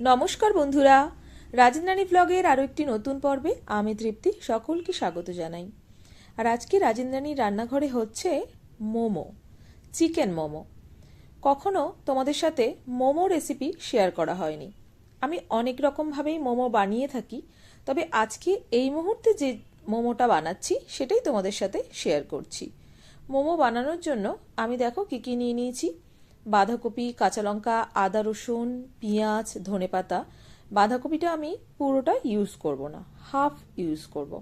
নমস্কার বন্ধুরা। রাজেন্দ্রানী ব্লগের আরও একটি নতুন পর্বে আমি তৃপ্তি, সকলকে স্বাগত জানাই। আর আজকে রাজেন্দ্রানীর রান্নাঘরে হচ্ছে মোমো, চিকেন মোমো। কখনো তোমাদের সাথে মোমো রেসিপি শেয়ার করা হয়নি। আমি অনেক রকমভাবেই মোমো বানিয়ে থাকি, তবে আজকে এই মুহূর্তে যে মোমোটা বানাচ্ছি, সেটাই তোমাদের সাথে শেয়ার করছি। মোমো বানানোর জন্য আমি দেখো কী কী নিয়ে নিয়েছি। বাঁধাকপি, কাঁচা লঙ্কা, আদা রসুন, পেঁয়াজ, ধনেপাতা। বাঁধাকপিটা আমি পুরোটা ইউজ করব না হাফ ইউজ করব।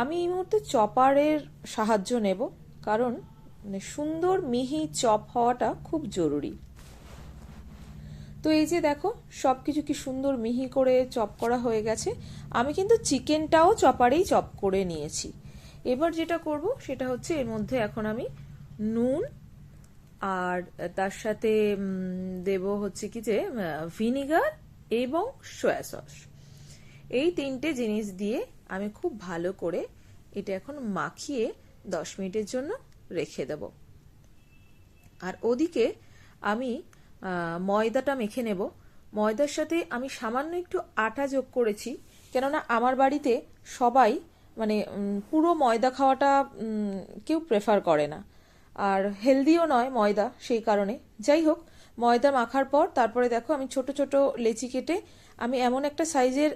আমি এই মুহূর্তে চপারের সাহায্য নেব, কারণ মানে সুন্দর মিহি চপ হওয়াটা খুব জরুরি। তো এই যে দেখো সব কিছু কি সুন্দর মিহি করে চপ করা হয়ে গেছে। আমি কিন্তু চিকেনটাও চপারেই চপ করে নিয়েছি। এবার যেটা করব, সেটা হচ্ছে এর মধ্যে এখন আমি নুন আর তার সাথে দেব হচ্ছে কি যে ভিনিগার এবং সয়া সস। এই তিনটে জিনিস দিয়ে আমি খুব ভালো করে এটা এখন মাখিয়ে দশ মিনিটের জন্য রেখে দেব। আর ওদিকে আমি ময়দাটা মেখে নেব। ময়দার সাথে আমি সামান্য একটু আটা যোগ করেছি, কেননা আমার বাড়িতে সবাই মানে পুরো ময়দা খাওয়াটা কেউ প্রেফার করে না। আর হেলদিও নয় ময়দা সেই কারণে। যাই হোক, ময়দা মাখার পর তারপরে দেখো আমি ছোট ছোট লেচি কেটে আমি এমন একটা সাইজের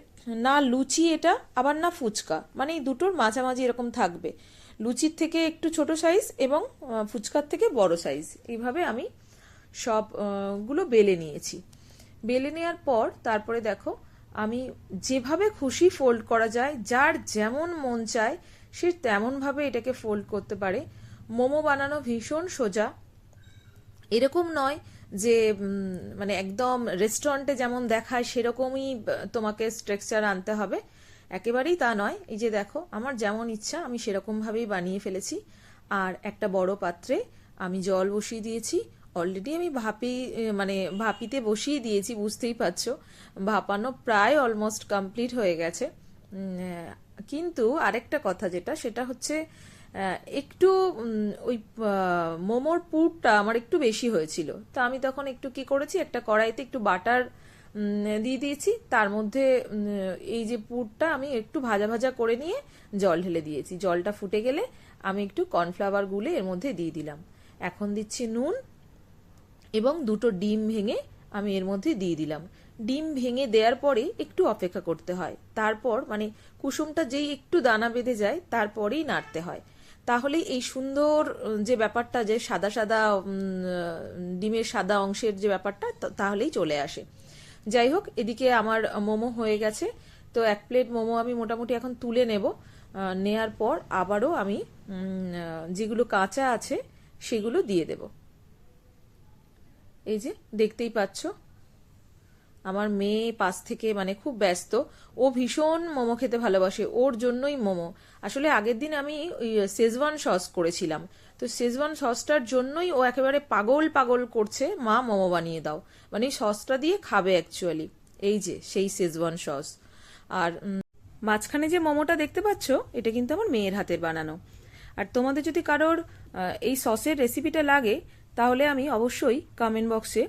না লুচি এটা, আবার না ফুচকা মানে এই দুটোর মাঝামাঝি এরকম থাকবে। লুচির থেকে একটু ছোট সাইজ এবং ফুচকার থেকে বড় সাইজ এইভাবে আমি সবগুলো বেলে নিয়েছি। বেলে নেওয়ার পর তারপরে দেখো আমি যেভাবে খুশি ফোল্ড করা যায়, যার যেমন মন চায় সে তেমনভাবে এটাকে ফোল্ড করতে পারে। মোমো বানানো ভীষণ সোজা। এরকম নয় যে মানে একদম রেস্টুরেন্টে যেমন দেখায় সেরকমই তোমাকে স্ট্রাকচার আনতে হবে। একেবারেই তা নয়। এই যে দেখো, আমার যেমন ইচ্ছা, আমি সেরকমভাবেই বানিয়ে ফেলেছি। আর একটা বড় পাত্রে আমি জল বসিয়ে দিয়েছি। অলরেডি আমি ভাপি মানে ভাপিতে বসিয়ে দিয়েছি, বুঝতেই পারছ। ভাপানো প্রায় অলমোস্ট কমপ্লিট হয়ে গেছে। কিন্তু আরেকটা কথা যেটা, সেটা হচ্ছে একটু ওই মোমোর পুরটা আমার একটু বেশি হয়েছিল। তো আমি তখন একটু কি করেছি, একটা কড়াইতে একটু বাটার দিয়ে দিয়েছি। তার মধ্যে এই যে পুরটা আমি একটু ভাজা ভাজা করে নিয়ে জল ঢেলে দিয়েছি। জলটা ফুটে গেলে আমি একটু কর্নফ্লাওয়ার গুলে এর মধ্যে দিয়ে দিলাম। এখন দিচ্ছি নুন এবং দুটো ডিম ভেঙে আমি এর মধ্যে দিয়ে দিলাম। ডিম ভেঙে দেওয়ার পরে একটু অপেক্ষা করতে হয়। তারপর মানে কুসুমটা যেই একটু দানা বেঁধে যায়, তারপরেই নাড়তে হয়। তাহলেই এই সুন্দর যে ব্যাপারটা যে সাদা সাদা ডিমের সাদা অংশের যে ব্যাপারটা তাহলেই চলে আসে। যাই হোক, এদিকে আমার মোমো হয়ে গেছে। তো এক প্লেট মোমো আমি মোটামুটি এখন তুলে নেব। নেয়ার পর আবারও আমি যেগুলো কাঁচা আছে, সেগুলো দিয়ে দেব। এই যে, দেখতেই পাচ্ছ। আমার মেয়ে পাশ থেকে মানে খুব ব্যস্ত। ও ভীষণ মোমো খেতে ভালোবাসে, ওর জন্যই মোমো। আসলে আগের দিন আমি শেজওয়ান সস করেছিলাম। তো শেজওয়ান সসটার জন্যই ও একেবারে পাগল পাগল করছে, মা, মোমো বানিয়ে দাও। মানে সসটা দিয়ে খাবে অ্যাকচুয়ালি এই যে, সেই শেজওয়ান সস আর মাঝখানে যে মোমোটা দেখতে পাচ্ছ, এটা কিন্তু আমার মেয়ের হাতের বানানো। আর তোমাদের যদি কারোর এই সসের রেসিপিটা লাগে, তাহলে আমি অবশ্যই কমেন্ট বক্সে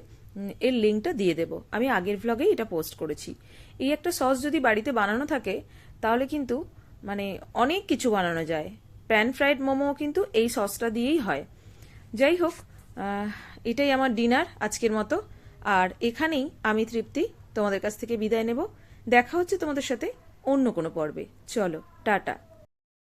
এর লিঙ্কটা দিয়ে দেব। আমি আগের ভ্লগেই এটা পোস্ট করেছি। এই একটা সস যদি বাড়িতে বানানো থাকে, তাহলে কিন্তু মানে অনেক কিছু বানানো যায়। প্যান ফ্রাইড মোমো কিন্তু এই সসটা দিয়েই হয়। যাই হোক এটাই আমার ডিনার আজকের মতো। আর এখানেই আমি তৃপ্তি, তোমাদের কাছ থেকে বিদায় নেব। দেখা হচ্ছে তোমাদের সাথে অন্য কোনো পর্বে। চলো, টাটা।